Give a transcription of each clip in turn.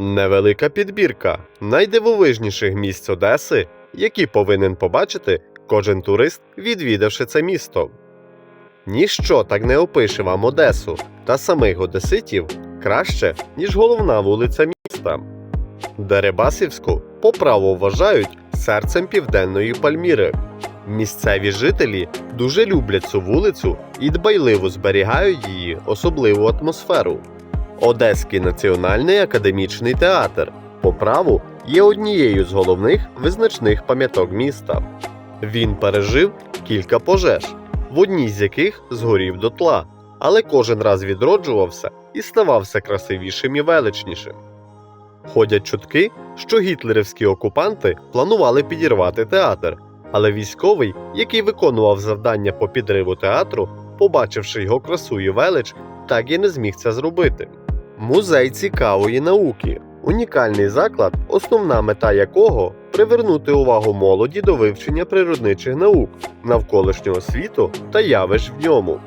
Невелика підбірка найдивовижніших місць Одеси, які повинен побачити кожен турист, відвідавши це місто. Ніщо так не опише вам Одесу та самих одеситів краще, ніж головна вулиця міста. Дерибасівську по праву вважають серцем південної Пальміри. Місцеві жителі дуже люблять цю вулицю і дбайливо зберігають її особливу атмосферу. Одеський національний академічний театр по праву є однією з головних визначних пам'яток міста. Він пережив кілька пожеж, в одній з яких згорів дотла, але кожен раз відроджувався і ставався красивішим і величнішим. Ходять чутки, що гітлерівські окупанти планували підірвати театр, але військовий, який виконував завдання по підриву театру, побачивши його красу і велич, так і не зміг це зробити. Музей цікавої науки унікальний заклад, основна мета якого привернути увагу молоді до вивчення природничих наук, навколишнього світу та явищ в ньому.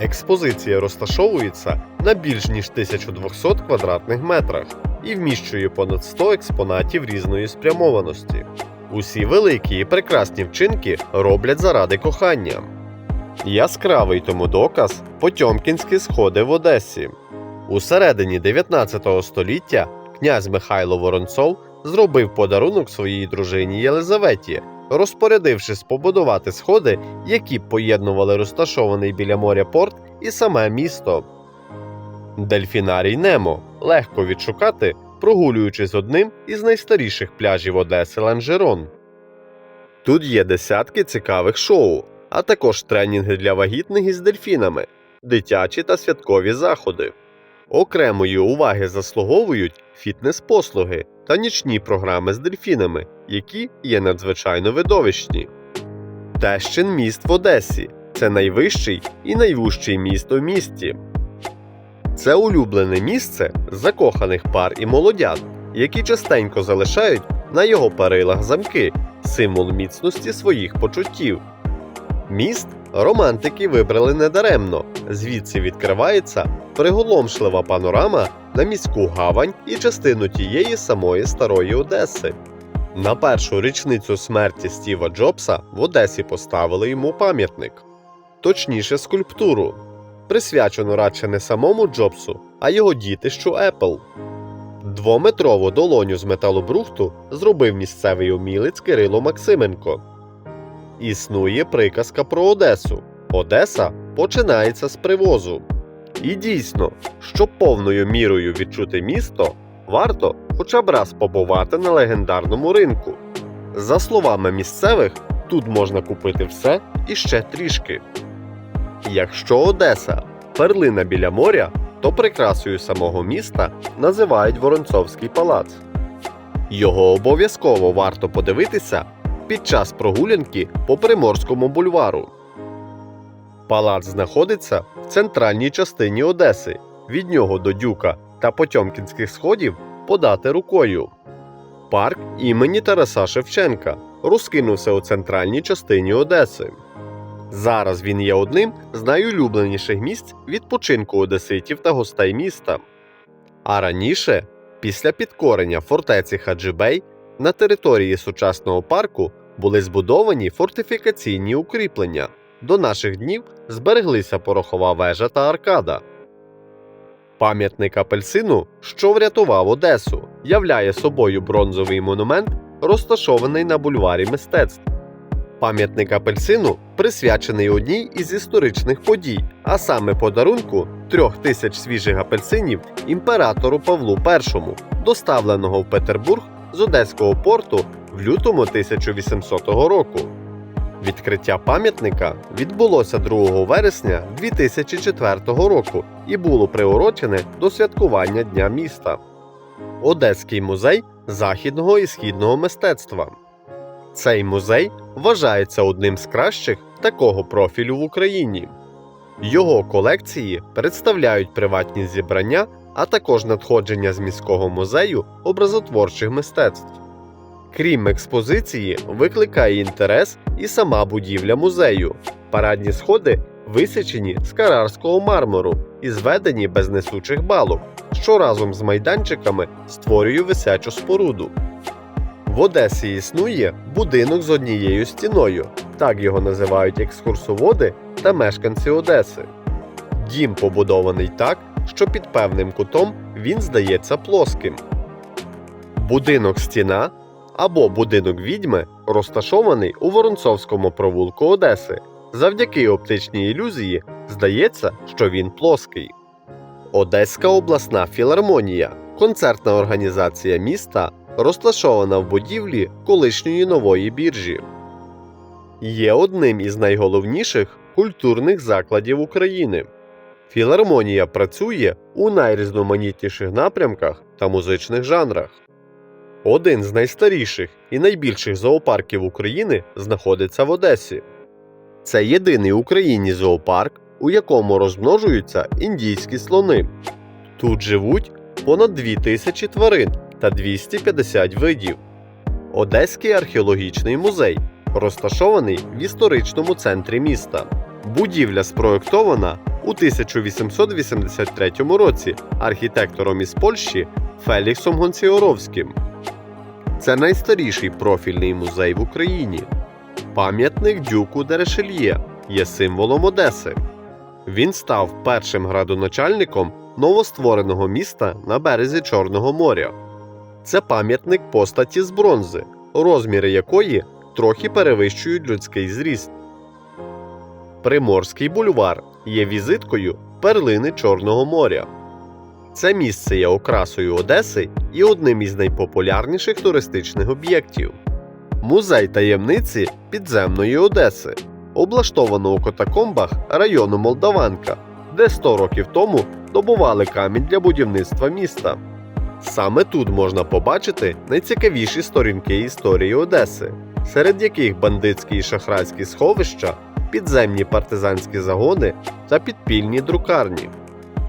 Експозиція розташовується на більш ніж 1200 квадратних метрах і вміщує понад 100 експонатів різної спрямованості. Усі великі і прекрасні вчинки роблять заради кохання. Яскравий тому доказ Потьомкінські сходи в Одесі. У середині 19 століття князь Михайло Воронцов зробив подарунок своїй дружині Єлизаветі, розпорядившись побудувати сходи, які поєднували розташований біля моря порт і саме місто. Дельфінарій Немо легко відшукати, прогулюючись одним із найстаріших пляжів Одеси Ланжерон. Тут є десятки цікавих шоу, а також тренінги для вагітних із дельфінами, дитячі та святкові заходи. Окремої уваги заслуговують фітнес-послуги та нічні програми з дельфінами, які є надзвичайно видовищні. Тещин міст в Одесі це найвищий і найвужчий міст у місті. Це улюблене місце закоханих пар і молодят, які частенько залишають на його перилах замки, символ міцності своїх почуттів. Міст романтики вибрали недаремно, звідси відкривається приголомшлива панорама на міську гавань і частину тієї самої старої Одеси. На першу річницю смерті Стіва Джобса в Одесі поставили йому пам'ятник, точніше скульптуру, присвячену радше не самому Джобсу, а його дітищу Apple. Двометрову долоню з металобрухту зробив місцевий умілець Кирило Максименко. Існує приказка про Одесу. Одеса починається з привозу. І дійсно, щоб повною мірою відчути місто, варто хоча б раз побувати на легендарному ринку. За словами місцевих, тут можна купити все і ще трішки. Якщо Одеса перлина біля моря, то прикрасою самого міста називають Воронцовський палац. Його обов'язково варто подивитися під час прогулянки по Приморському бульвару. Палац знаходиться центральній частині Одеси. Від нього до Дюка та Потьомкінських сходів подати рукою. Парк імені Тараса Шевченка розкинувся у центральній частині Одеси. Зараз він є одним з найулюбленіших місць відпочинку одеситів та гостей міста. А раніше, після підкорення фортеці Хаджибей, на території сучасного парку були збудовані фортифікаційні укріплення. До наших днів збереглися порохова вежа та аркада. Пам'ятник апельсину, що врятував Одесу, являє собою бронзовий монумент, розташований на бульварі мистецтв. Пам'ятник апельсину присвячений одній із історичних подій, а саме подарунку трьох тисяч свіжих апельсинів імператору Павлу І, доставленого в Петербург з Одеського порту в лютому 1800 року. Відкриття пам'ятника відбулося 2 вересня 2004 року і було приурочене до святкування Дня міста. Одеський музей західного і східного мистецтва. Цей музей вважається одним з кращих такого профілю в Україні. Його колекції представляють приватні зібрання, а також надходження з міського музею образотворчих мистецтв. Крім експозиції, викликає інтерес і сама будівля музею, парадні сходи висічені з карарського мармуру і зведені без несучих балок, що разом з майданчиками створює висячу споруду. В Одесі існує будинок з однією стіною, так його називають екскурсоводи та мешканці Одеси. Дім побудований так, що під певним кутом він здається плоским. Будинок стіна або будинок відьми розташований у Воронцовському провулку Одеси. Завдяки оптичній ілюзії здається, що він плоский. Одеська обласна філармонія концертна організація міста, розташована в будівлі колишньої нової біржі. Є одним із найголовніших культурних закладів України. Філармонія працює у найрізноманітніших напрямках та музичних жанрах. Один з найстаріших і найбільших зоопарків України знаходиться в Одесі. Це єдиний в Україні зоопарк, у якому розмножуються індійські слони. Тут живуть понад 2000 тварин та 250 видів. Одеський археологічний музей розташований в історичному центрі міста. Будівля спроєктована у 1883 році архітектором із Польщі Феліксом Гонціоровським. Це найстаріший профільний музей в Україні. Пам'ятник дюку Дерешельє є символом Одеси. Він став першим градоначальником новоствореного міста на березі Чорного моря. Це пам'ятник постаті з бронзи, розміри якої трохи перевищують людський зріст. Приморський бульвар є візиткою перлини Чорного моря. Це місце є окрасою Одеси і одним із найпопулярніших туристичних об'єктів. Музей таємниці підземної Одеси, облаштовано у катакомбах району Молдаванка, де 100 років тому добували камінь для будівництва міста. Саме тут можна побачити найцікавіші сторінки історії Одеси, серед яких бандитські і шахрайські сховища, підземні партизанські загони та підпільні друкарні.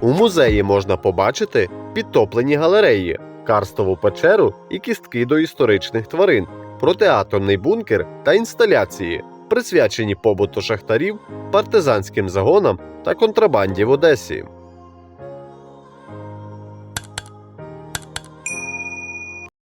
У музеї можна побачити підтоплені галереї, карстову печеру і кістки до історичних тварин, протиатомний бункер та інсталяції, присвячені побуту шахтарів, партизанським загонам та контрабанді в Одесі.